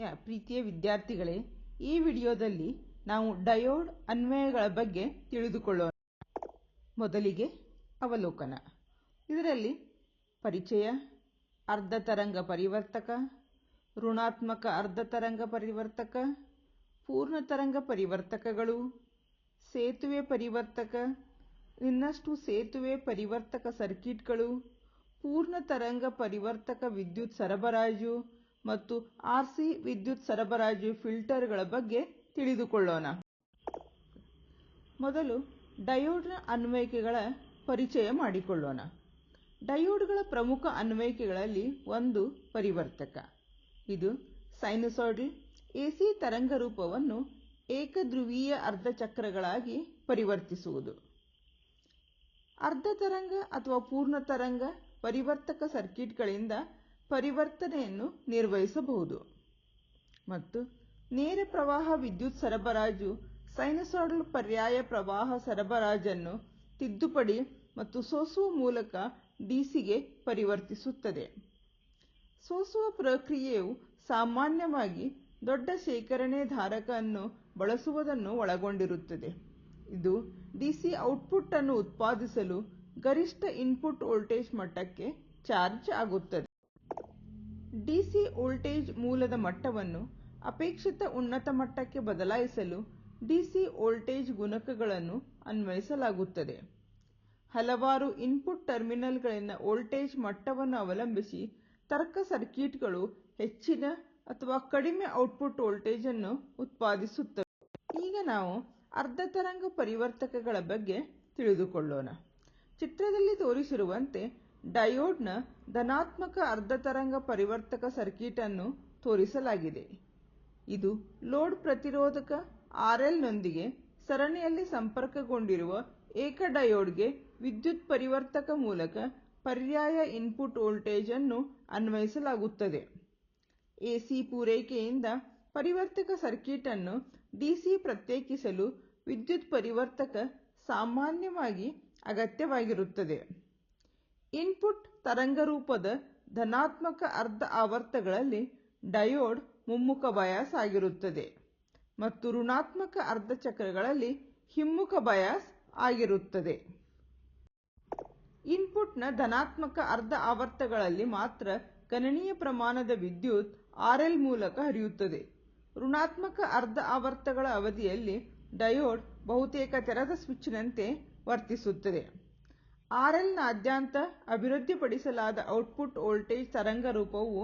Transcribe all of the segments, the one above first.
ಯಾ ಪ್ರೀತಿಯ ವಿದ್ಯಾರ್ಥಿಗಳೇ, ಈ ವಿಡಿಯೋದಲ್ಲಿ ನಾವು ಡಯೋಡ್ ಅನ್ವಯಗಳ ಬಗ್ಗೆ ತಿಳಿದುಕೊಳ್ಳೋಣ. ಮೊದಲಿಗೆ ಅವಲೋಕನ. ಇದರಲ್ಲಿ ಪರಿಚಯ, ಅರ್ಧ ತರಂಗ ಪರಿವರ್ತಕ, ಋಣಾತ್ಮಕ ಅರ್ಧ ತರಂಗ ಪರಿವರ್ತಕ, ಪೂರ್ಣ ತರಂಗ ಪರಿವರ್ತಕಗಳು, ಸೇತುವೆ ಪರಿವರ್ತಕ, ಇನ್ನಷ್ಟು ಸೇತುವೆ ಪರಿವರ್ತಕ ಸರ್ಕಿಟ್ಗಳು, ಪೂರ್ಣ ತರಂಗ ಪರಿವರ್ತಕ ವಿದ್ಯುತ್ ಸರಬರಾಜು ಮತ್ತು ಆರ್ಸಿ ವಿದ್ಯುತ್ ಸರಬರಾಜು ಫಿಲ್ಟರ್ಗಳ ಬಗ್ಗೆ ತಿಳಿದುಕೊಳ್ಳೋಣ. ಮೊದಲು ಡಯೋಡ್ನ ಅನ್ವಯಿಕೆಗಳ ಪರಿಚಯ ಮಾಡಿಕೊಳ್ಳೋಣ. ಡಯೋಡ್ಗಳ ಪ್ರಮುಖ ಅನ್ವಯಿಕೆಗಳಲ್ಲಿ ಒಂದು ಪರಿವರ್ತಕ. ಇದು ಸೈನುಸಾಯ್ಡಲ್ ಎಸಿ ತರಂಗ ರೂಪವನ್ನು ಏಕಧ್ರುವೀಯ ಅರ್ಧಚಕ್ರಗಳಾಗಿ ಪರಿವರ್ತಿಸುವುದು. ಅರ್ಧ ತರಂಗ ಅಥವಾ ಪೂರ್ಣ ತರಂಗ ಪರಿವರ್ತಕ ಸರ್ಕಿಟ್ಗಳಿಂದ ಪರಿವರ್ತನೆಯನ್ನು ನಿರ್ವಹಿಸಬಹುದು. ಮತ್ತು ನೇರ ಪ್ರವಾಹ ವಿದ್ಯುತ್ ಸರಬರಾಜು ಸೈನುಸೈಡಲ್ ಪರ್ಯಾಯ ಪ್ರವಾಹ ಸರಬರಾಜನ್ನು ತಿದ್ದುಪಡಿ ಮತ್ತು ಸೋಸುವ ಮೂಲಕ ಡಿಸಿಗೆ ಪರಿವರ್ತಿಸುತ್ತದೆ. ಸೋಸುವ ಪ್ರಕ್ರಿಯೆಯು ಸಾಮಾನ್ಯವಾಗಿ ದೊಡ್ಡ ಶೇಖರಣೆ ಧಾರಕ ಅನ್ನು ಬಳಸುವುದನ್ನು ಒಳಗೊಂಡಿರುತ್ತದೆ. ಇದು ಡಿಸಿ ಔಟ್ಪುಟ್ ಅನ್ನು ಉತ್ಪಾದಿಸಲು ಗರಿಷ್ಠ ಇನ್ಪುಟ್ ವೋಲ್ಟೇಜ್ ಮಟ್ಟಕ್ಕೆ ಚಾರ್ಜ್ ಆಗುತ್ತದೆ. ಡಿಸಿ ವೋಲ್ಟೇಜ್ ಮೂಲದ ಮಟ್ಟವನ್ನು ಅಪೇಕ್ಷಿತ ಉನ್ನತ ಮಟ್ಟಕ್ಕೆ ಬದಲಾಯಿಸಲು ಡಿಸಿ ವೋಲ್ಟೇಜ್ ಗುಣಕಗಳನ್ನು ಅನ್ವಯಿಸಲಾಗುತ್ತದೆ. ಹಲವಾರು ಇನ್ಪುಟ್ ಟರ್ಮಿನಲ್ಗಳಲ್ಲಿನ ವೋಲ್ಟೇಜ್ ಮಟ್ಟವನ್ನು ಅವಲಂಬಿಸಿ ತರ್ಕ ಸರ್ಕ್ಯೂಟ್ಗಳು ಹೆಚ್ಚಿನ ಅಥವಾ ಕಡಿಮೆ ಔಟ್ಪುಟ್ ವೋಲ್ಟೇಜ್ ಅನ್ನು ಉತ್ಪಾದಿಸುತ್ತವೆ. ಈಗ ನಾವು ಅರ್ಧ ತರಂಗ ಪರಿವರ್ತಕಗಳ ಬಗ್ಗೆ ತಿಳಿದುಕೊಳ್ಳೋಣ. ಚಿತ್ರದಲ್ಲಿ ತೋರಿಸಿರುವಂತೆ ಡಯೋಡ್ನ ಧನಾತ್ಮಕ ಅರ್ಧತರಂಗ ಪರಿವರ್ತಕ ಸರ್ಕ್ಯೂಟ್ ಅನ್ನು ತೋರಿಸಲಾಗಿದೆ. ಇದು ಲೋಡ್ ಪ್ರತಿರೋಧಕ ಆರ್ಎಲ್ನೊಂದಿಗೆ ಸರಣಿಯಲ್ಲಿ ಸಂಪರ್ಕಗೊಂಡಿರುವ ಏಕ ಡಯೋಡ್ಗೆ ವಿದ್ಯುತ್ ಪರಿವರ್ತಕ ಮೂಲಕ ಪರ್ಯಾಯ ಇನ್ಪುಟ್ ವೋಲ್ಟೇಜ್ ಅನ್ನು ಅನ್ವಯಿಸಲಾಗುತ್ತದೆ. ಎಸಿ ಪೂರೈಕೆಯಿಂದ ಪರಿವರ್ತಕ ಸರ್ಕ್ಯೂಟ್ ಅನ್ನು ಡಿಸಿ ಪ್ರತ್ಯೇಕಿಸಲು ವಿದ್ಯುತ್ ಪರಿವರ್ತಕ ಸಾಮಾನ್ಯವಾಗಿ ಅಗತ್ಯವಾಗಿರುತ್ತದೆ. ಇನ್ಪುಟ್ ತರಂಗರೂಪದ ಧನಾತ್ಮಕ ಅರ್ಧ ಆವರ್ತಗಳಲ್ಲಿ ಡಯೋಡ್ ಮುಮ್ಮುಖ ಬಯಾಸ್ ಆಗಿರುತ್ತದೆ ಮತ್ತು ಋಣಾತ್ಮಕ ಅರ್ಧ ಚಕ್ರಗಳಲ್ಲಿ ಹಿಮ್ಮುಖ ಬಯಾಸ್ ಆಗಿರುತ್ತದೆ. ಇನ್ಪುಟ್ನ ಧನಾತ್ಮಕ ಅರ್ಧ ಆವರ್ತಗಳಲ್ಲಿ ಮಾತ್ರ ಗಣನೀಯ ಪ್ರಮಾಣದ ವಿದ್ಯುತ್ ಆರ್ಎಲ್ ಮೂಲಕ ಹರಿಯುತ್ತದೆ. ಋಣಾತ್ಮಕ ಅರ್ಧ ಆವರ್ತಗಳ ಅವಧಿಯಲ್ಲಿ ಡಯೋಡ್ ಬಹುತೇಕ ತೆರೆದ ಸ್ವಿಚ್ನಂತೆ ವರ್ತಿಸುತ್ತದೆ. ಆರ್ಎಲ್ನಾದ್ಯಂತ ಅಭಿವೃದ್ಧಿಪಡಿಸಲಾದ ಔಟ್ಪುಟ್ ವೋಲ್ಟೇಜ್ ತರಂಗರೂಪವು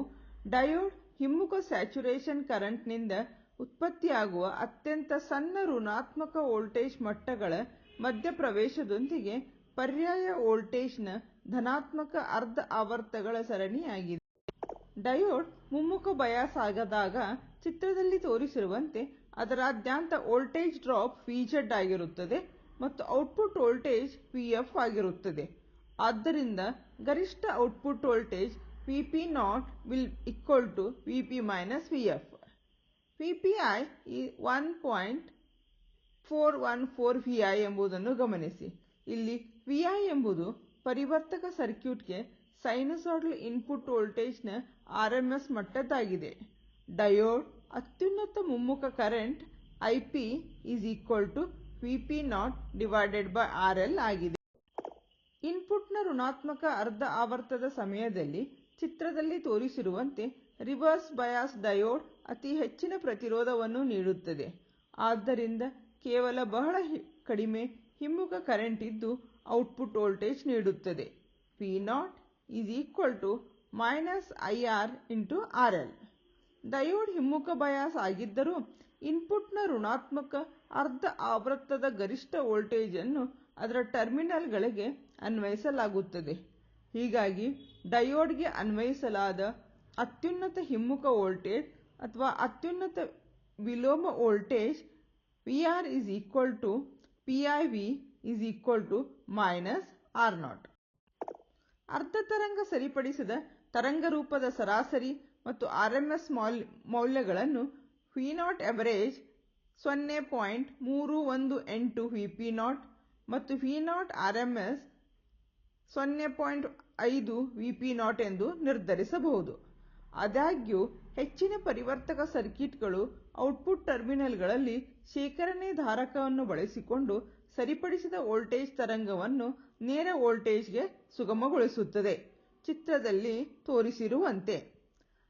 ಡಯೋಡ್ ಹಿಮ್ಮುಖ ಸ್ಯಾಚುರೇಶನ್ ಕರೆಂಟ್ನಿಂದ ಉತ್ಪತ್ತಿಯಾಗುವ ಅತ್ಯಂತ ಸಣ್ಣ ಋಣಾತ್ಮಕ ವೋಲ್ಟೇಜ್ ಮಟ್ಟಗಳ ಮಧ್ಯಪ್ರವೇಶದೊಂದಿಗೆ ಪರ್ಯಾಯ ವೋಲ್ಟೇಜ್ನ ಧನಾತ್ಮಕ ಅರ್ಧ ಆವರ್ತಗಳ ಸರಣಿಯಾಗಿದೆ. ಡಯೋಡ್ ಮುಮ್ಮುಖ ಬಯಾಸ್ ಆದಾಗ ಚಿತ್ರದಲ್ಲಿ ತೋರಿಸಿರುವಂತೆ ಅದರಾದ್ಯಂತ ವೋಲ್ಟೇಜ್ ಡ್ರಾಪ್ ವಿಜೆಡ್ ಆಗಿರುತ್ತದೆ. ಮತ್ತು ಔಟ್ಪುಟ್ ವೋಲ್ಟೇಜ್ vf ಆಗಿರುತ್ತದೆ. ಆದ್ದರಿಂದ ಗರಿಷ್ಠ output voltage VP naught will equal to VP minus VF VP I E one point four one four V I ಎಂಬುದನ್ನು ಗಮನಿಸಿ. ಇಲ್ಲಿ ವಿ ಐ ಎಂಬುದು ಪರಿವರ್ತಕ ಸರ್ಕ್ಯೂಟ್ಗೆ ಸೈನಸಾಡಲ್ ಇನ್ಪುಟ್ ವೋಲ್ಟೇಜ್ನ ಆರ್ ಎಂ ಎಸ್ ಮಟ್ಟದ್ದಾಗಿದೆ. ಡಯೋಡ್ ಅತ್ಯುನ್ನತ ಮುಮ್ಮುಖ current Ip to V P naught divided by R L ಆಗಿದೆ. ಇನ್ಪುಟ್ನ ಋಣಾತ್ಮಕ ಅರ್ಧ ಆವರ್ತದ ಸಮಯದಲ್ಲಿ ಚಿತ್ರದಲ್ಲಿ ತೋರಿಸಿರುವಂತೆ ರಿವರ್ಸ್ ಬಯಾಸ್ ಡಯೋಡ್ ಅತಿ ಹೆಚ್ಚಿನ ಪ್ರತಿರೋಧವನ್ನು ನೀಡುತ್ತದೆ. ಆದ್ದರಿಂದ ಕೇವಲ ಬಹಳ ಕಡಿಮೆ ಹಿಮ್ಮುಖ ಕರೆಂಟ್ ಇದ್ದು ಔಟ್ಪುಟ್ ವೋಲ್ಟೇಜ್ ನೀಡುತ್ತದೆ. P naught is equal to minus IR in to R L diode ಹಿಮ್ಮುಖ ಬಯಾಸ್ ಆಗಿದ್ದರೂ ಇನ್ಪುಟ್ ಋಣಾತ್ಮಕ ಅರ್ಧ ಆವೃತ್ತದ ಗರಿಷ್ಠ ವೋಲ್ಟೇಜ್ ಅನ್ನು ಅದರ ಟರ್ಮಿನಲ್ಗಳಿಗೆ ಅನ್ವಯಿಸಲಾಗುತ್ತದೆ. ಹೀಗಾಗಿ ಡಯೋಡ್ಗೆ ಅನ್ವಯಿಸಲಾದ ಅತ್ಯುನ್ನತ ಹಿಮ್ಮುಖ ವೋಲ್ಟೇಜ್ ಅಥವಾ ಅತ್ಯುನ್ನತ ವಿಲೋಮ voltage VR is equal to PIV is equal to minus R naught ಅರ್ಧ ತರಂಗ ಸರಿಪಡಿಸಿದ ತರಂಗರೂಪದ ಸರಾಸರಿ ಮತ್ತು ಆರ್ಎಂಎಸ್ ಮೌಲ್ಯಗಳನ್ನು ವಿ ನಾಟ್ ಅವರೇಜ್ ಸೊನ್ನೆ ಪಾಯಿಂಟ್ ಮೂರು ಒಂದು ಎಂಟು ವಿ ಪಿ ನಾಟ್ ಮತ್ತು V naught R M S ಸೊನ್ನೆ ಪಾಯಿಂಟ್ ಐದು ವಿ ಪಿ ನಾಟ್ ಎಂದು ನಿರ್ಧರಿಸಬಹುದು. ಆದಾಗ್ಯೂ, ಹೆಚ್ಚಿನ ಪರಿವರ್ತಕ ಸರ್ಕ್ಯೂಟ್ಗಳು ಔಟ್ಪುಟ್ ಟರ್ಮಿನಲ್ಗಳಲ್ಲಿ ಶೇಖರಣೆ ಧಾರಕವನ್ನು ಬಳಸಿಕೊಂಡು ಸರಿಪಡಿಸಿದ ವೋಲ್ಟೇಜ್ ತರಂಗವನ್ನು ನೇರ ವೋಲ್ಟೇಜ್ಗೆ ಸುಗಮಗೊಳಿಸುತ್ತದೆ. ಚಿತ್ರದಲ್ಲಿ ತೋರಿಸಿರುವಂತೆ,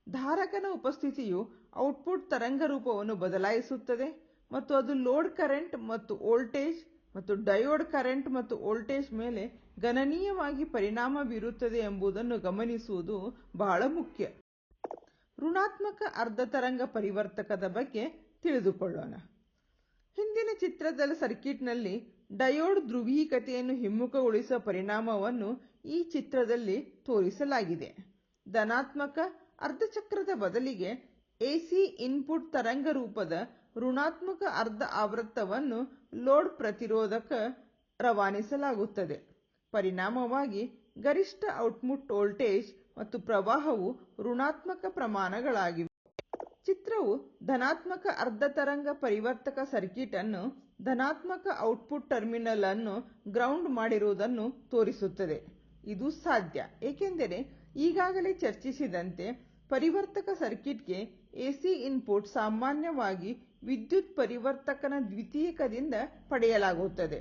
ಧಾರಕನ ಉಪಸ್ಥಿತಿಯು ಔಟ್ಪುಟ್ ತರಂಗ ರೂಪವನ್ನು ಬದಲಾಯಿಸುತ್ತದೆ. ಮತ್ತು ಅದು ಲೋಡ್ ಕರೆಂಟ್ ಮತ್ತು ವೋಲ್ಟೇಜ್ ಮತ್ತು ಡಯೋಡ್ ಕರೆಂಟ್ ಮತ್ತು ವೋಲ್ಟೇಜ್ ಮೇಲೆ ಗಣನೀಯವಾಗಿ ಪರಿಣಾಮ ಬೀರುತ್ತದೆ ಎಂಬುದನ್ನು ಗಮನಿಸುವುದು ಬಹಳ ಮುಖ್ಯ. ಋಣಾತ್ಮಕ ಅರ್ಧ ತರಂಗ ಪರಿವರ್ತಕದ ಬಗ್ಗೆ ತಿಳಿದುಕೊಳ್ಳೋಣ. ಹಿಂದಿನ ಚಿತ್ರದ ಸರ್ಕ್ಯೂಟ್ನಲ್ಲಿ ಡಯೋಡ್ ಧ್ರುವೀಕತೆಯನ್ನು ಹಿಮ್ಮುಖಗೊಳಿಸುವ ಪರಿಣಾಮವನ್ನು ಈ ಚಿತ್ರದಲ್ಲಿ ತೋರಿಸಲಾಗಿದೆ. ಧನಾತ್ಮಕ ಅರ್ಧಚಕ್ರದ ಬದಲಿಗೆ ಎಸಿ ಇನ್ಪುಟ್ ತರಂಗ ರೂಪದ ಋಣಾತ್ಮಕ ಅರ್ಧ ಆವರ್ತವನ್ನು ಲೋಡ್ ಪ್ರತಿರೋಧಕ ರವಾನಿಸಲಾಗುತ್ತದೆ. ಪರಿಣಾಮವಾಗಿ ಗರಿಷ್ಠ ಔಟ್ಪುಟ್ ವೋಲ್ಟೇಜ್ ಮತ್ತು ಪ್ರವಾಹವು ಋಣಾತ್ಮಕ ಪ್ರಮಾಣಗಳಾಗಿವೆ. ಚಿತ್ರವು ಧನಾತ್ಮಕ ಅರ್ಧ ತರಂಗ ಪರಿವರ್ತಕ ಸರ್ಕ್ಯೂಟ್ ಅನ್ನು ಧನಾತ್ಮಕ ಔಟ್ಪುಟ್ ಟರ್ಮಿನಲ್ ಅನ್ನು ಗ್ರೌಂಡ್ ಮಾಡಿರುವುದನ್ನು ತೋರಿಸುತ್ತದೆ. ಇದು ಸಾಧ್ಯ, ಏಕೆಂದರೆ ಈಗಾಗಲೇ ಚರ್ಚಿಸಿದಂತೆ ಪರಿವರ್ತಕ ಸರ್ಕ್ಯೂಟ್ಗೆ ಎಸಿ ಇನ್ಪುಟ್ ಸಾಮಾನ್ಯವಾಗಿ ವಿದ್ಯುತ್ ಪರಿವರ್ತಕನ ದ್ವಿತೀಯಕದಿಂದ ಪಡೆಯಲಾಗುತ್ತದೆ.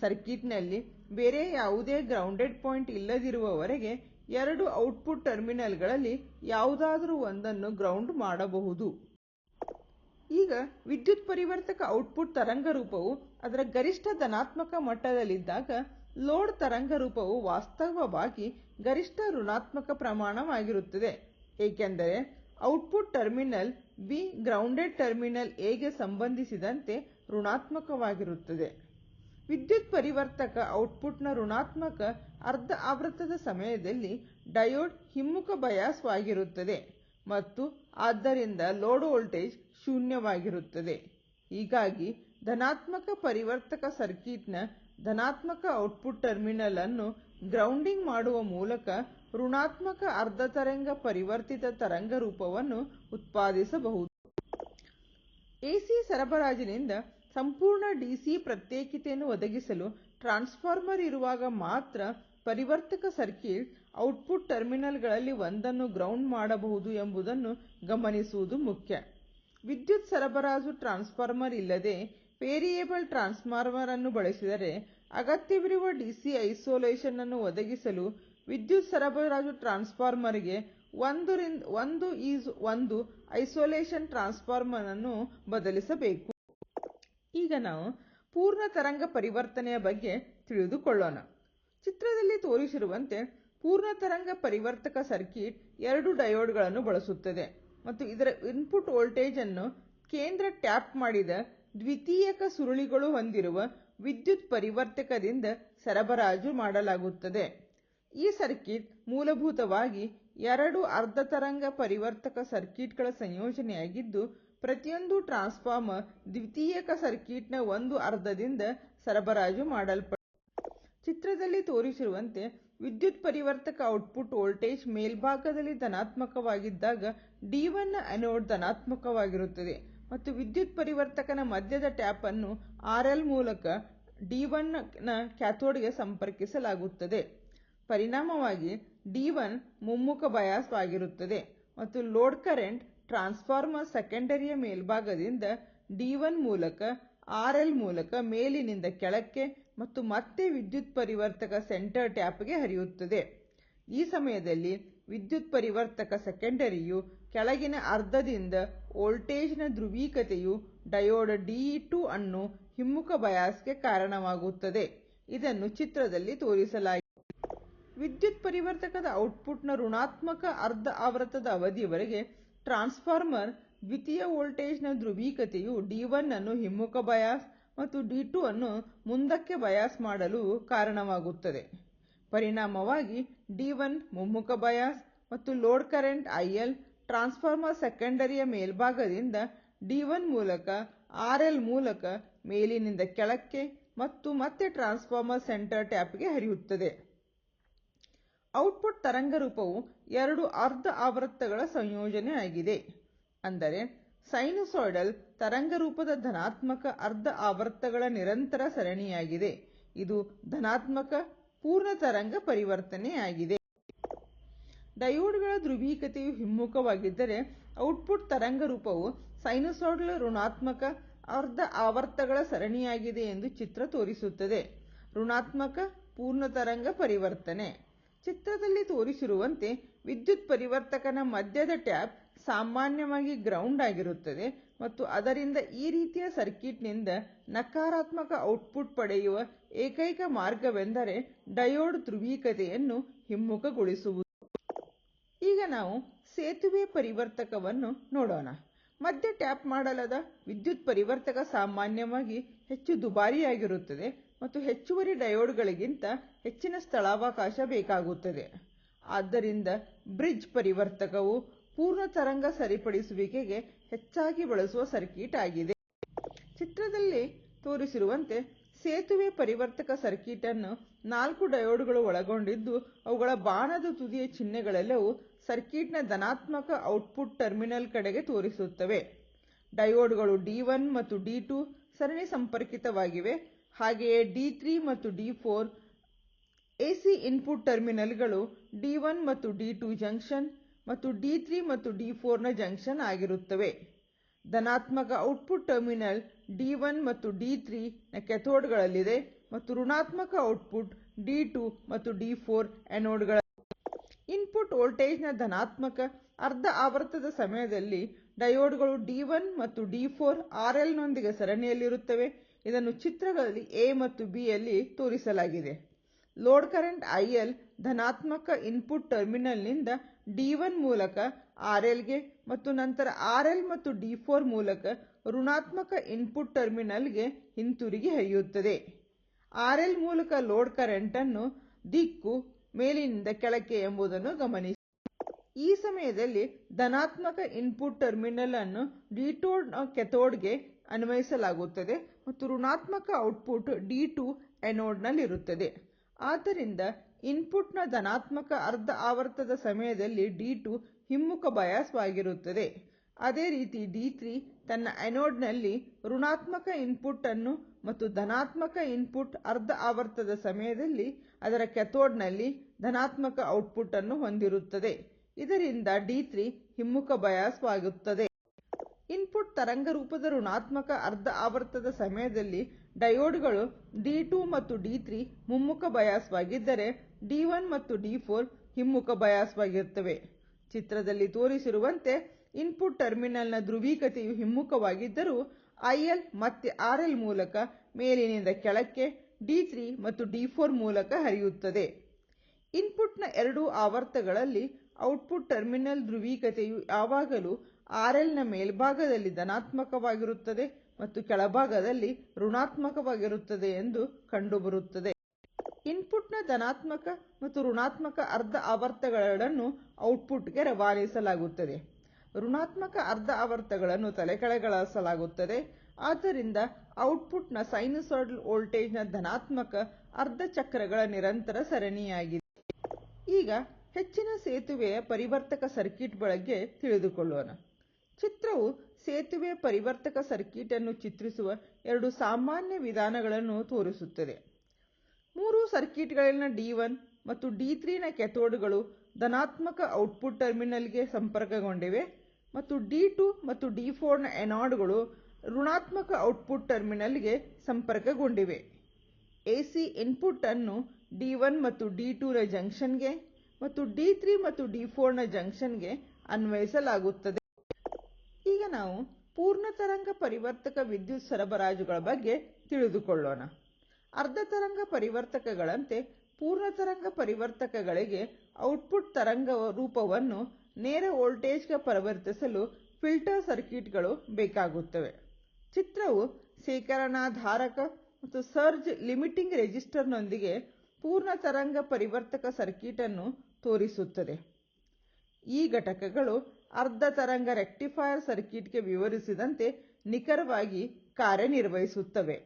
ಸರ್ಕ್ಯೂಟ್ನಲ್ಲಿ ಬೇರೆ ಯಾವುದೇ ಗ್ರೌಂಡೆಡ್ ಪಾಯಿಂಟ್ ಇಲ್ಲದಿರುವವರೆಗೆ ಎರಡು ಔಟ್ಪುಟ್ ಟರ್ಮಿನಲ್ಗಳಲ್ಲಿ ಯಾವುದಾದರೂ ಒಂದನ್ನು ಗ್ರೌಂಡ್ ಮಾಡಬಹುದು. ಈಗ ವಿದ್ಯುತ್ ಪರಿವರ್ತಕ ಔಟ್ಪುಟ್ ತರಂಗ ರೂಪವು ಅದರ ಗರಿಷ್ಠ ಧನಾತ್ಮಕ ಮಟ್ಟದಲ್ಲಿದ್ದಾಗ ಲೋಡ್ ತರಂಗ ರೂಪವು ವಾಸ್ತವವಾಗಿ ಗರಿಷ್ಠ ಋಣಾತ್ಮಕ ಪ್ರಮಾಣವಾಗಿರುತ್ತದೆ. ಏಕೆಂದರೆ output terminal B grounded terminal ಎಗೆ ಸಂಬಂಧಿಸಿದಂತೆ ಋಣಾತ್ಮಕವಾಗಿರುತ್ತದೆ. ವಿದ್ಯುತ್ ಪರಿವರ್ತಕ ಔಟ್ಪುಟ್ನ ಋಣಾತ್ಮಕ ಅರ್ಧ ಆವರ್ತದ ಸಮಯದಲ್ಲಿ ಡಯೋಡ್ ಹಿಮ್ಮುಖ ಬಯಾಸ್ವಾಗಿರುತ್ತದೆ ಮತ್ತು ಆದ್ದರಿಂದ ಲೋಡ್ ವೋಲ್ಟೇಜ್ ಶೂನ್ಯವಾಗಿರುತ್ತದೆ. ಹೀಗಾಗಿ ಧನಾತ್ಮಕ ಪರಿವರ್ತಕ ಸರ್ಕ್ಯೂಟ್ನ ಧನಾತ್ಮಕ ಔಟ್ಪುಟ್ ಟರ್ಮಿನಲ್ ಅನ್ನು ಗ್ರೌಂಡಿಂಗ್ ಮಾಡುವ ಮೂಲಕ ಋಣಾತ್ಮಕ ಅರ್ಧ ತರಂಗ ಪರಿವರ್ತಿತ ತರಂಗ ರೂಪವನ್ನು ಉತ್ಪಾದಿಸಬಹುದು. ಎಸಿ ಸರಬರಾಜಿನಿಂದ ಸಂಪೂರ್ಣ ಡಿಸಿ ಪ್ರತ್ಯೇಕತೆಯನ್ನು ಒದಗಿಸಲು ಟ್ರಾನ್ಸ್ಫಾರ್ಮರ್ ಇರುವಾಗ ಮಾತ್ರ ಪರಿವರ್ತಕ ಸರ್ಕ್ಯೂಟ್ ಔಟ್ಪುಟ್ ಟರ್ಮಿನಲ್ಗಳಲ್ಲಿ ಒಂದನ್ನು ಗ್ರೌಂಡ್ ಮಾಡಬಹುದು ಎಂಬುದನ್ನು ಗಮನಿಸುವುದು ಮುಖ್ಯ. ವಿದ್ಯುತ್ ಸರಬರಾಜು ಟ್ರಾನ್ಸ್ಫಾರ್ಮರ್ ಇಲ್ಲದೆ ವೇರಿಯೇಬಲ್ ಟ್ರಾನ್ಸ್ಫಾರ್ಮರ್ ಅನ್ನು ಬಳಸಿದರೆ ಅಗತ್ಯವಿರುವ ಡಿಸಿ ಐಸೋಲೇಷನ್ ಅನ್ನು ಒದಗಿಸಲು ವಿದ್ಯುತ್ ಸರಬರಾಜು ಟ್ರಾನ್ಸ್ಫಾರ್ಮರ್ಗೆ ಒಂದು ಈಸ್, ಒಂದು ಐಸೋಲೇಷನ್ ಟ್ರಾನ್ಸ್ಫಾರ್ಮರ್ ಅನ್ನು ಬದಲಿಸಬೇಕು. ಈಗ ನಾವು ಪೂರ್ಣ ತರಂಗ ಪರಿವರ್ತನೆಯ ಬಗ್ಗೆ ತಿಳಿದುಕೊಳ್ಳೋಣ. ಚಿತ್ರದಲ್ಲಿ ತೋರಿಸಿರುವಂತೆ ಪೂರ್ಣ ತರಂಗ ಪರಿವರ್ತಕ ಸರ್ಕ್ಯೂಟ್ ಎರಡು ಡಯೋಡ್ಗಳನ್ನು ಬಳಸುತ್ತದೆ ಮತ್ತು ಇದರ ಇನ್ಪುಟ್ ವೋಲ್ಟೇಜ್ ಅನ್ನು ಕೇಂದ್ರ ಟ್ಯಾಪ್ ಮಾಡಿದ ದ್ವಿತೀಯಕ ಸುರುಳಿಗಳು ಹೊಂದಿರುವ ವಿದ್ಯುತ್ ಪರಿವರ್ತಕದಿಂದ ಸರಬರಾಜು ಮಾಡಲಾಗುತ್ತದೆ. ಈ ಸರ್ಕ್ಯೂಟ್ ಮೂಲಭೂತವಾಗಿ ಎರಡು ಅರ್ಧ ತರಂಗ ಪರಿವರ್ತಕ ಸರ್ಕ್ಯೂಟ್ಗಳ ಸಂಯೋಜನೆಯಾಗಿದ್ದು, ಪ್ರತಿಯೊಂದು ಟ್ರಾನ್ಸ್ಫಾರ್ಮರ್ ದ್ವಿತೀಯಕ ಸರ್ಕ್ಯೂಟ್ನ ಒಂದು ಅರ್ಧದಿಂದ ಸರಬರಾಜು ಮಾಡಲ್ಪಟ್ಟಿದೆ ಚಿತ್ರದಲ್ಲಿ ತೋರಿಸಿರುವಂತೆ, ವಿದ್ಯುತ್ ಪರಿವರ್ತಕ ಔಟ್ಪುಟ್ ವೋಲ್ಟೇಜ್ ಮೇಲ್ಭಾಗದಲ್ಲಿ ಧನಾತ್ಮಕವಾಗಿದ್ದಾಗ ಡಿ1 ನ ಆನೋಡ್ ಧನಾತ್ಮಕವಾಗಿರುತ್ತದೆ ಮತ್ತು ವಿದ್ಯುತ್ ಪರಿವರ್ತಕನ ಮಧ್ಯದ ಟ್ಯಾಪ್ ಅನ್ನು ಆರ್ಎಲ್ ಮೂಲಕ ಡಿ1 ನ ಕ್ಯಾಥೋಡ್ಗೆ ಸಂಪರ್ಕಿಸಲಾಗುತ್ತದೆ. ಪರಿಣಾಮವಾಗಿ ಡಿ1 ಮುಮ್ಮುಖ ಬಯಾಸ್ ಆಗಿರುತ್ತದೆ ಮತ್ತು ಲೋಡ್ ಕರೆಂಟ್ ಟ್ರಾನ್ಸ್ಫಾರ್ಮರ್ ಸೆಕೆಂಡರಿಯ ಮೇಲ್ಭಾಗದಿಂದ ಡಿ1 ಮೂಲಕ ಆರ್ಎಲ್ ಮೂಲಕ ಮೇಲಿನಿಂದ ಕೆಳಕ್ಕೆ ಮತ್ತು ಮತ್ತೆ ವಿದ್ಯುತ್ ಪರಿವರ್ತಕ ಸೆಂಟರ್ ಟ್ಯಾಪ್ಗೆ ಹರಿಯುತ್ತದೆ. ಈ ಸಮಯದಲ್ಲಿ ವಿದ್ಯುತ್ ಪರಿವರ್ತಕ ಸೆಕೆಂಡರಿಯು ಕೆಳಗಿನ ಅರ್ಧದಿಂದ ವೋಲ್ಟೇಜ್ನ ಧ್ರುವೀಯತೆಯು ಡಯೋಡ್ ಡಿ2 ಅನ್ನು ಹಿಮ್ಮುಖ ಬಯಾಸ್ಗೆ ಕಾರಣವಾಗುತ್ತದೆ. ಇದನ್ನು ಚಿತ್ರದಲ್ಲಿ ತೋರಿಸಲಾಗಿದೆ. ವಿದ್ಯುತ್ ಪರಿವರ್ತಕದ ಔಟ್ಪುಟ್ನ ಋಣಾತ್ಮಕ ಅರ್ಧ ಆವರ್ತದ ಅವಧಿಯವರೆಗೆ ಟ್ರಾನ್ಸ್ಫಾರ್ಮರ್ ದ್ವಿತೀಯ ವೋಲ್ಟೇಜ್ನ ಧ್ರುವೀಕತೆಯು ಡಿ ಒನ್ ಅನ್ನು ಹಿಮ್ಮುಖ ಬಯಾಸ್ ಮತ್ತು ಡಿ2 ಅನ್ನು ಮುಂದಕ್ಕೆ ಬಯಾಸ್ ಮಾಡಲು ಕಾರಣವಾಗುತ್ತದೆ. ಪರಿಣಾಮವಾಗಿ ಡಿ1 ಮುಮ್ಮುಖ ಬಯಾಸ್ ಮತ್ತು ಲೋಡ್ ಕರೆಂಟ್ ಐಎಲ್ ಟ್ರಾನ್ಸ್ಫಾರ್ಮರ್ ಸೆಕೆಂಡರಿಯ ಮೇಲ್ಭಾಗದಿಂದ ಡಿ1 ಮೂಲಕ ಆರ್ಎಲ್ ಮೂಲಕ ಮೇಲಿನಿಂದ ಕೆಳಕ್ಕೆ ಮತ್ತು ಮತ್ತೆ ಟ್ರಾನ್ಸ್ಫಾರ್ಮರ್ ಸೆಂಟರ್ ಟ್ಯಾಪ್ಗೆ ಹರಿಯುತ್ತದೆ. ಔಟ್ಪುಟ್ ತರಂಗ ರೂಪವು ಎರಡು ಅರ್ಧ ಆವರ್ತಗಳ ಸಂಯೋಜನೆಯಾಗಿದೆ. ಅಂದರೆ ಸೈನುಸಾಯ್ಡಲ್ ತರಂಗ ರೂಪದ ಧನಾತ್ಮಕ ಅರ್ಧ ಆವರ್ತಗಳ ನಿರಂತರ ಸರಣಿಯಾಗಿದೆ. ಇದು ಧನಾತ್ಮಕ ಪೂರ್ಣ ತರಂಗ ಪರಿವರ್ತನೆಯಾಗಿದೆ. ಡಯೋಡ್ಗಳ ಧ್ರುವೀಯತೆಯು ಹಿಮ್ಮುಖವಾಗಿದ್ದರೆ ಔಟ್ಪುಟ್ ತರಂಗ ರೂಪವು ಸೈನುಸಾಯ್ಡಲ್ ಋಣಾತ್ಮಕ ಅರ್ಧ ಆವರ್ತಗಳ ಸರಣಿಯಾಗಿದೆ ಎಂದು ಚಿತ್ರ ತೋರಿಸುತ್ತದೆ. ಋಣಾತ್ಮಕ ಪೂರ್ಣ ತರಂಗ ಪರಿವರ್ತನೆ. ಚಿತ್ರದಲ್ಲಿ ತೋರಿಸಿರುವಂತೆ ವಿದ್ಯುತ್ ಪರಿವರ್ತಕನ ಮಧ್ಯದ ಟ್ಯಾಪ್ ಸಾಮಾನ್ಯವಾಗಿ ಗ್ರೌಂಡ್ ಆಗಿರುತ್ತದೆ ಮತ್ತು ಅದರಿಂದ ಈ ರೀತಿಯ ಸರ್ಕ್ಯೂಟ್ನಿಂದ ನಕಾರಾತ್ಮಕ ಔಟ್ಪುಟ್ ಪಡೆಯುವ ಏಕೈಕ ಮಾರ್ಗವೆಂದರೆ ಡಯೋಡ್ ಧ್ರುವೀಕತೆಯನ್ನು ಹಿಮ್ಮುಖಗೊಳಿಸುವುದು. ಈಗ ನಾವು ಸೇತುವೆ ಪರಿವರ್ತಕವನ್ನು ನೋಡೋಣ. ಮಧ್ಯ ಟ್ಯಾಪ್ ಮಾಡಲಾದ ವಿದ್ಯುತ್ ಪರಿವರ್ತಕ ಸಾಮಾನ್ಯವಾಗಿ ಹೆಚ್ಚು ದುಬಾರಿಯಾಗಿರುತ್ತದೆ. ಮತ್ತು ಹೆಚ್ಚುವರಿ ಡಯೋಡ್ಗಳಿಗಿಂತ ಹೆಚ್ಚಿನ ಸ್ಥಳಾವಕಾಶ ಬೇಕಾಗುತ್ತದೆ. ಆದ್ದರಿಂದ ಬ್ರಿಡ್ಜ್ ಪರಿವರ್ತಕವು ಪೂರ್ಣ ತರಂಗ ಸರಿಪಡಿಸುವಿಕೆಗೆ ಹೆಚ್ಚಾಗಿ ಬಳಸುವ ಸರ್ಕ್ಯೂಟ್ ಆಗಿದೆ. ಚಿತ್ರದಲ್ಲಿ ತೋರಿಸಿರುವಂತೆ ಸೇತುವೆ ಪರಿವರ್ತಕ ಸರ್ಕ್ಯೂಟ್ ಅನ್ನು ನಾಲ್ಕು ಡಯೋಡ್ಗಳು ಒಳಗೊಂಡಿದ್ದು, ಅವುಗಳ ಬಾಣದ ತುದಿಯ ಚಿಹ್ನೆಗಳೆಲ್ಲವೂ ಸರ್ಕ್ಯೂಟ್ನ ಧನಾತ್ಮಕ ಔಟ್ಪುಟ್ ಟರ್ಮಿನಲ್ ಕಡೆಗೆ ತೋರಿಸುತ್ತವೆ. ಡಯೋಡ್ಗಳು ಡಿ ಒನ್ ಮತ್ತು ಡಿ ಟು ಸರಣಿ ಸಂಪರ್ಕಿತವಾಗಿವೆ. ಹಾಗೆಯೇ ಡಿ ತ್ರೀ ಮತ್ತು ಡಿ ಫೋರ್ ಎಸಿ ಇನ್ಪುಟ್ ಟರ್ಮಿನಲ್ಗಳು ಡಿ ಒನ್ ಮತ್ತು ಡಿ ಟು ಜಂಕ್ಷನ್ ಮತ್ತು ಡಿ ತ್ರೀ ಮತ್ತು ಡಿ ಫೋರ್ನ ಜಂಕ್ಷನ್ ಆಗಿರುತ್ತವೆ. ಧನಾತ್ಮಕ ಔಟ್ಪುಟ್ ಟರ್ಮಿನಲ್ ಡಿ ಒನ್ ಮತ್ತು ಡಿ ತ್ರೀ ನ ಕೆಥೋಡ್ಗಳಲ್ಲಿದೆ ಮತ್ತು ಋಣಾತ್ಮಕ ಔಟ್ಪುಟ್ ಡಿ ಟು ಮತ್ತು ಡಿ ಫೋರ್ ಆ್ಯನೋಡ್ಗಳ ಇನ್ಪುಟ್ ವೋಲ್ಟೇಜ್ನ ಧನಾತ್ಮಕ ಅರ್ಧ ಆವರ್ತದ ಸಮಯದಲ್ಲಿ ಡಯೋಡ್ಗಳು ಡಿ ಒನ್ ಮತ್ತು ಡಿ ಫೋರ್ ಆರ್ ಎಲ್ನೊಂದಿಗೆ ಸರಣಿಯಲ್ಲಿರುತ್ತವೆ. ಇದನ್ನು ಚಿತ್ರಗಳಲ್ಲಿ ಎ ಮತ್ತು ಬಿ ಯಲ್ಲಿ ತೋರಿಸಲಾಗಿದೆ. ಲೋಡ್ ಕರೆಂಟ್ ಐಎಲ್ ಧನಾತ್ಮಕ ಇನ್ಪುಟ್ ಟರ್ಮಿನಲ್ನಿಂದ ಡಿ ಒನ್ ಮೂಲಕ ಆರ್ ಎಲ್ಗೆ ಮತ್ತು ನಂತರ ಆರ್ ಎಲ್ ಮತ್ತು ಡಿ ಫೋರ್ ಮೂಲಕ ಋಣಾತ್ಮಕ ಇನ್ಪುಟ್ ಟರ್ಮಿನಲ್ಗೆ ಹಿಂತಿರುಗಿ ಹರಿಯುತ್ತದೆ. ಆರ್ ಎಲ್ ಮೂಲಕ ಲೋಡ್ ಕರೆಂಟ್ ಅನ್ನು ದಿಕ್ಕು ಮೇಲಿನಿಂದ ಕೆಳಕ್ಕೆ ಎಂಬುದನ್ನು ಗಮನಿಸಿ. ಈ ಸಮಯದಲ್ಲಿ ಧನಾತ್ಮಕ ಇನ್ಪುಟ್ ಟರ್ಮಿನಲ್ ಅನ್ನು ಡಿಟೋಡ್, ಕೆಥೋಡ್ಗೆ ಅನ್ವಯಿಸಲಾಗುತ್ತದೆ. ಮತ್ತು ಋಣಾತ್ಮಕ ಔಟ್ಪುಟ್ ಡಿ ಟು ಆ್ಯನೋಡ್ನಲ್ಲಿರುತ್ತದೆ ಆದ್ದರಿಂದ ಇನ್ಪುಟ್ನ ಧನಾತ್ಮಕ ಅರ್ಧ ಆವರ್ತದ ಸಮಯದಲ್ಲಿ ಡಿ ಟು ಹಿಮ್ಮುಖ ಬಯಾಸ್ವಾಗಿರುತ್ತದೆ ಅದೇ ರೀತಿ ಡಿ ತ್ರೀ ತನ್ನ ಆ್ಯನೋಡ್ನಲ್ಲಿ ಋಣಾತ್ಮಕ ಇನ್ಪುಟ್ ಅನ್ನು ಮತ್ತು ಧನಾತ್ಮಕ ಇನ್ಪುಟ್ ಅರ್ಧ ಆವರ್ತದ ಸಮಯದಲ್ಲಿ ಅದರ ಕೆಥೋಡ್ನಲ್ಲಿ ಧನಾತ್ಮಕ ಔಟ್ಪುಟ್ ಅನ್ನು ಹೊಂದಿರುತ್ತದೆ. ಇದರಿಂದ ಡಿ ತ್ರೀ ಹಿಮ್ಮುಖ ಬಯಾಸ್ವಾಗುತ್ತದೆ ಇನ್ಪುಟ್ ತರಂಗ ರೂಪದ ಋಣಾತ್ಮಕ ಅರ್ಧ ಆವರ್ತದ ಸಮಯದಲ್ಲಿ ಡಯೋಡ್ಗಳು ಡಿ ಟು ಮತ್ತು ಡಿ ತ್ರೀ ಮುಮ್ಮುಖ ಬಯಾಸ್ವಾಗಿದ್ದರೆ ಡಿ ಒನ್ ಮತ್ತು ಡಿ ಫೋರ್ ಹಿಮ್ಮುಖ ಬಯಾಸ್ವಾಗಿರುತ್ತವೆ. ಚಿತ್ರದಲ್ಲಿ ತೋರಿಸಿರುವಂತೆ ಇನ್ಪುಟ್ ಟರ್ಮಿನಲ್ನ ಧ್ರುವೀಕತೆಯು ಹಿಮ್ಮುಖವಾಗಿದ್ದರೂ ಐಎಲ್ ಮತ್ತೆ ಆರ್ ಎಲ್ ಮೂಲಕ ಮೇಲಿನಿಂದ ಕೆಳಕ್ಕೆ ಡಿ ತ್ರೀ ಮತ್ತು ಡಿ ಫೋರ್ ಮೂಲಕ ಹರಿಯುತ್ತದೆ. ಇನ್ಪುಟ್ನ ಎರಡೂ ಆವರ್ತಗಳಲ್ಲಿ ಔಟ್ಪುಟ್ ಟರ್ಮಿನಲ್ ಧ್ರುವೀಕತೆಯು ಯಾವಾಗಲೂ ಆರ್ನ ಮೇಲ್ಭಾಗದಲ್ಲಿ ಧನಾತ್ಮಕವಾಗಿರುತ್ತದೆ ಮತ್ತು ಕೆಳಭಾಗದಲ್ಲಿ ಋಣಾತ್ಮಕವಾಗಿರುತ್ತದೆ ಎಂದು ಕಂಡುಬರುತ್ತದೆ. ಇನ್ಪುಟ್ನ ಧನಾತ್ಮಕ ಮತ್ತು ಋಣಾತ್ಮಕ ಅರ್ಧ ಆವರ್ತಗಳನ್ನು ಔಟ್ಪುಟ್ಗೆ ರವಾನಿಸಲಾಗುತ್ತದೆ. ಋಣಾತ್ಮಕ ಅರ್ಧ ಆವರ್ತಗಳನ್ನು ತಲೆಕೆಳಗಾಗಿಸಲಾಗುತ್ತದೆ ಆದ್ದರಿಂದ ಔಟ್ಪುಟ್ನ ವೋಲ್ಟೇಜ್ ವೋಲ್ಟೇಜ್ನ ಧನಾತ್ಮಕ ಅರ್ಧ ಚಕ್ರಗಳ ನಿರಂತರ ಸರಣಿಯಾಗಿದೆ. ಈಗ ಹೆಚ್ಚಿನ ಸೇತುವೆಯ ಪರಿವರ್ತಕ ಸರ್ಕ್ಯೂಟ್ ಬಗ್ಗೆ ತಿಳಿದುಕೊಳ್ಳೋಣ. ಚಿತ್ರವು ಸೇತುವೆ ಪರಿವರ್ತಕ ಸರ್ಕ್ಯೂಟ್ ಅನ್ನು ಚಿತ್ರಿಸುವ ಎರಡು ಸಾಮಾನ್ಯ ವಿಧಾನಗಳನ್ನು ತೋರಿಸುತ್ತದೆ. ಮೂರು ಸರ್ಕಿಟ್ಗಳಲ್ಲಿನ ಡಿ ಒನ್ ಮತ್ತು ಡಿ ತ್ರೀನ ಕೆಥೋಡ್ಗಳು ಧನಾತ್ಮಕ ಔಟ್ಪುಟ್ ಟರ್ಮಿನಲ್ಗೆ ಸಂಪರ್ಕಗೊಂಡಿವೆ ಮತ್ತು ಡಿ ಟು ಮತ್ತು ಡಿ ಫೋರ್ನ ಎನಾಡ್ಗಳು ಋಣಾತ್ಮಕ ಔಟ್ಪುಟ್ ಟರ್ಮಿನಲ್ಗೆ ಸಂಪರ್ಕಗೊಂಡಿವೆ. ಎಸಿ ಇನ್ಪುಟ್ ಅನ್ನು ಡಿ ಒನ್ ಮತ್ತು ಡಿ ಟುನ ಜಂಕ್ಷನ್ಗೆ ಮತ್ತು ಡಿ ತ್ರೀ ಮತ್ತು ಡಿ ಫೋರ್ನ ಜಂಕ್ಷನ್ಗೆ ಅನ್ವಯಿಸಲಾಗುತ್ತದೆ. ನಾವು ಪೂರ್ಣ ತರಂಗ ಪರಿವರ್ತಕ ವಿದ್ಯುತ್ ಸರಬರಾಜುಗಳ ಬಗ್ಗೆ ತಿಳಿದುಕೊಳ್ಳೋಣ. ಅರ್ಧ ತರಂಗ ಪರಿವರ್ತಕಗಳಂತೆ ಪೂರ್ಣ ತರಂಗ ಪರಿವರ್ತಕಗಳಿಗೆ ಔಟ್ಪುಟ್ ತರಂಗ ರೂಪವನ್ನು ನೇರ ವೋಲ್ಟೇಜ್ಗೆ ಪರಿವರ್ತಿಸಲು ಫಿಲ್ಟರ್ ಸರ್ಕ್ಯೂಟ್ಗಳು ಬೇಕಾಗುತ್ತವೆ. ಚಿತ್ರವು ಶೇಖರಣಾಧಾರಕ ಮತ್ತು ಸರ್ಜ್ ಲಿಮಿಟಿಂಗ್ ರೆಜಿಸ್ಟರ್ನೊಂದಿಗೆ ಪೂರ್ಣ ತರಂಗ ಪರಿವರ್ತಕ ಸರ್ಕ್ಯೂಟ್ ಅನ್ನು ತೋರಿಸುತ್ತದೆ. ಈ ಘಟಕಗಳು ಅರ್ಧ ತರಂಗ ರೆಕ್ಟಿಫೈಯರ್ ಸರ್ಕ್ಯೂಟ್ಗೆ ವಿವರಿಸಿದಂತೆ ನಿಖರವಾಗಿ ಕಾರ್ಯನಿರ್ವಹಿಸುತ್ತವೆ.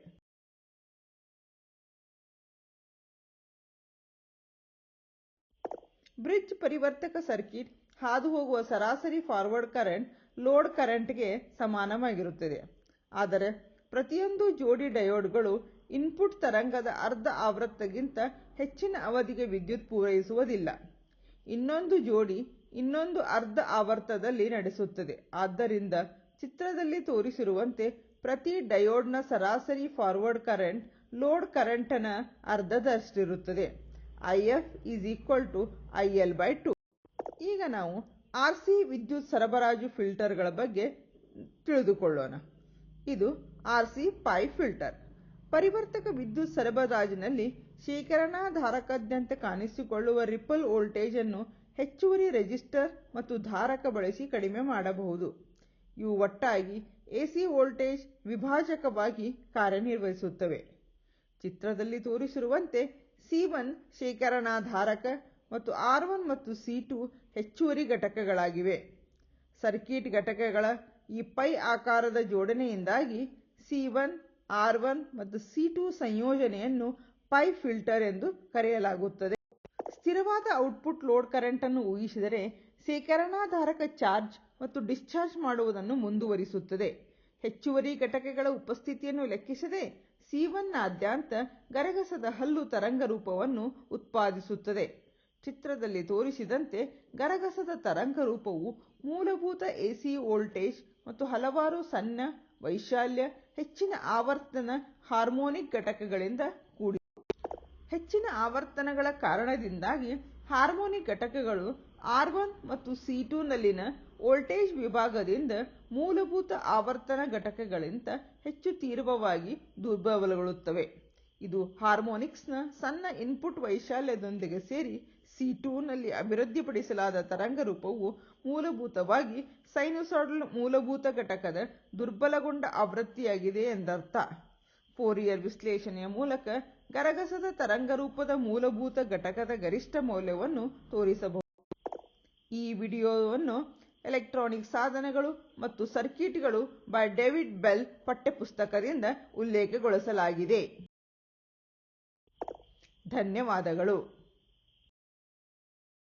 ಬ್ರಿಡ್ಜ್ ಪರಿವರ್ತಕ ಸರ್ಕ್ಯೂಟ್ ಹಾದುಹೋಗುವ ಸರಾಸರಿ ಫಾರ್ವರ್ಡ್ ಕರೆಂಟ್ ಲೋಡ್ ಕರೆಂಟ್ಗೆ ಸಮಾನವಾಗಿರುತ್ತದೆ. ಆದರೆ ಪ್ರತಿಯೊಂದು ಜೋಡಿ ಡಯೋಡ್ಗಳು ಇನ್ಪುಟ್ ತರಂಗದ ಅರ್ಧ ಆವರ್ತಕ್ಕಿಂತ ಹೆಚ್ಚಿನ ಅವಧಿಗೆ ವಿದ್ಯುತ್ ಪೂರೈಸುವುದಿಲ್ಲ. ಇನ್ನೊಂದು ಜೋಡಿ ಇನ್ನೊಂದು ಅರ್ಧ ಆವರ್ತದಲ್ಲಿ ನಡೆಸುತ್ತದೆ. ಆದ್ದರಿಂದ ಚಿತ್ರದಲ್ಲಿ ತೋರಿಸಿರುವಂತೆ ಪ್ರತಿ ಡಯೋಡ್ನ ಸರಾಸರಿ ಫಾರ್ವರ್ಡ್ ಕರೆಂಟ್ ಲೋಡ್ ಕರೆಂಟ್ನ ಅರ್ಧದಷ್ಟಿರುತ್ತದೆ. I F is equal to I L by two ಈಗ ನಾವು ಆರ್ ಸಿ ವಿದ್ಯುತ್ ಸರಬರಾಜು ಫಿಲ್ಟರ್ಗಳ ಬಗ್ಗೆ ತಿಳಿದುಕೊಳ್ಳೋಣ. ಇದು ಆರ್ ಸಿ ಪೈ ಫಿಲ್ಟರ್ ಪರಿವರ್ತಕ ವಿದ್ಯುತ್ ಸರಬರಾಜಿನಲ್ಲಿ ಶೇಖರಣಾಧಾರಕದಂತೆ ಕಾಣಿಸಿಕೊಳ್ಳುವ ರಿಪಲ್ ವೋಲ್ಟೇಜ್ ಅನ್ನು ಹೆಚ್ಚುವರಿ ರೆಜಿಸ್ಟರ್ ಮತ್ತು ಧಾರಕ ಬಳಸಿ ಕಡಿಮೆ ಮಾಡಬಹುದು. ಇವು ಒಟ್ಟಾಗಿ ಎಸಿ ವೋಲ್ಟೇಜ್ ವಿಭಾಜಕವಾಗಿ ಕಾರ್ಯನಿರ್ವಹಿಸುತ್ತವೆ. ಚಿತ್ರದಲ್ಲಿ ತೋರಿಸಿರುವಂತೆ ಸಿ ಒನ್ ಶೇಖರಣಾಧಾರಕ ಮತ್ತು ಆರ್ ಒನ್ ಮತ್ತು ಸಿ ಟು ಹೆಚ್ಚುವರಿ ಘಟಕಗಳಾಗಿವೆ. ಸರ್ಕ್ಯೂಟ್ ಘಟಕಗಳ ಈ ಪೈ ಆಕಾರದ ಜೋಡಣೆಯಿಂದಾಗಿ ಸಿ ಒನ್, ಆರ್ ಒನ್ ಮತ್ತು ಸಿ ಟು ಸಂಯೋಜನೆಯನ್ನು ಪೈ ಫಿಲ್ಟರ್ ಎಂದು ಕರೆಯಲಾಗುತ್ತದೆ. ಸ್ಥಿರವಾದ ಔಟ್ಪುಟ್ ಲೋಡ್ ಕರೆಂಟ್ ಅನ್ನು ಊಹಿಸಿದರೆ ಶೇಖರಣಾಧಾರಕ ಚಾರ್ಜ್ ಮತ್ತು ಡಿಸ್ಚಾರ್ಜ್ ಮಾಡುವುದನ್ನು ಮುಂದುವರಿಸುತ್ತದೆ. ಹೆಚ್ಚುವರಿ ಘಟಕಗಳ ಉಪಸ್ಥಿತಿಯನ್ನು ಲೆಕ್ಕಿಸದೆ ಸಿ ನಾದ್ಯಂತ ಗರಗಸದ ಹಲ್ಲು ತರಂಗ ರೂಪವನ್ನು ಉತ್ಪಾದಿಸುತ್ತದೆ. ಚಿತ್ರದಲ್ಲಿ ತೋರಿಸಿದಂತೆ ಗರಗಸದ ತರಂಗ ರೂಪವು ಮೂಲಭೂತ ಎಸಿ ವೋಲ್ಟೇಜ್ ಮತ್ತು ಹಲವಾರು ಸಣ್ಣ ವೈಶಾಲ್ಯ ಹೆಚ್ಚಿನ ಆವರ್ತನ ಹಾರ್ಮೋನಿಕ್ ಘಟಕಗಳಿಂದ ಹೆಚ್ಚಿನ ಆವರ್ತನಗಳ ಕಾರಣದಿಂದಾಗಿ ಹಾರ್ಮೋನಿಕ್ ಘಟಕಗಳು ಆರ್ ಒನ್ ಮತ್ತು ಸಿ ನಲ್ಲಿನ ವೋಲ್ಟೇಜ್ ವಿಭಾಗದಿಂದ ಮೂಲಭೂತ ಆವರ್ತನ ಘಟಕಗಳಿಗಿಂತ ಹೆಚ್ಚು ತೀವ್ರವಾಗಿ ದುರ್ಬಲಗೊಳ್ಳುತ್ತವೆ. ಇದು ಹಾರ್ಮೋನಿಕ್ಸ್ನ ಸಣ್ಣ ಇನ್ಪುಟ್ ವೈಶಾಲ್ಯದೊಂದಿಗೆ ಸೇರಿ ಸಿ ನಲ್ಲಿ ಅಭಿವೃದ್ಧಿಪಡಿಸಲಾದ ತರಂಗ ರೂಪವು ಮೂಲಭೂತವಾಗಿ ಸೈನುಸಾಡಲ್ ಮೂಲಭೂತ ಘಟಕದ ದುರ್ಬಲಗೊಂಡ ಆವೃತ್ತಿಯಾಗಿದೆ ಎಂದರ್ಥ. ಫೋರಿಯರ್ ವಿಶ್ಲೇಷಣೆಯ ಮೂಲಕ ಗರಗಸದ ತರಂಗರೂಪದ ಮೂಲಭೂತ ಘಟಕದ ಗರಿಷ್ಠ ಮೌಲ್ಯವನ್ನು ತೋರಿಸಬಹುದು. ಈ ವಿಡಿಯೋವನ್ನು ಎಲೆಕ್ಟ್ರಾನಿಕ್ ಸಾಧನಗಳು ಮತ್ತು ಸರ್ಕ್ಯೂಟ್ಗಳು ಬೈ ಡೇವಿಡ್ ಬೆಲ್ ಪಠ್ಯಪುಸ್ತಕದಿಂದ ಉಲ್ಲೇಖಗೊಳಿಸಲಾಗಿದೆ. ಧನ್ಯವಾದಗಳು.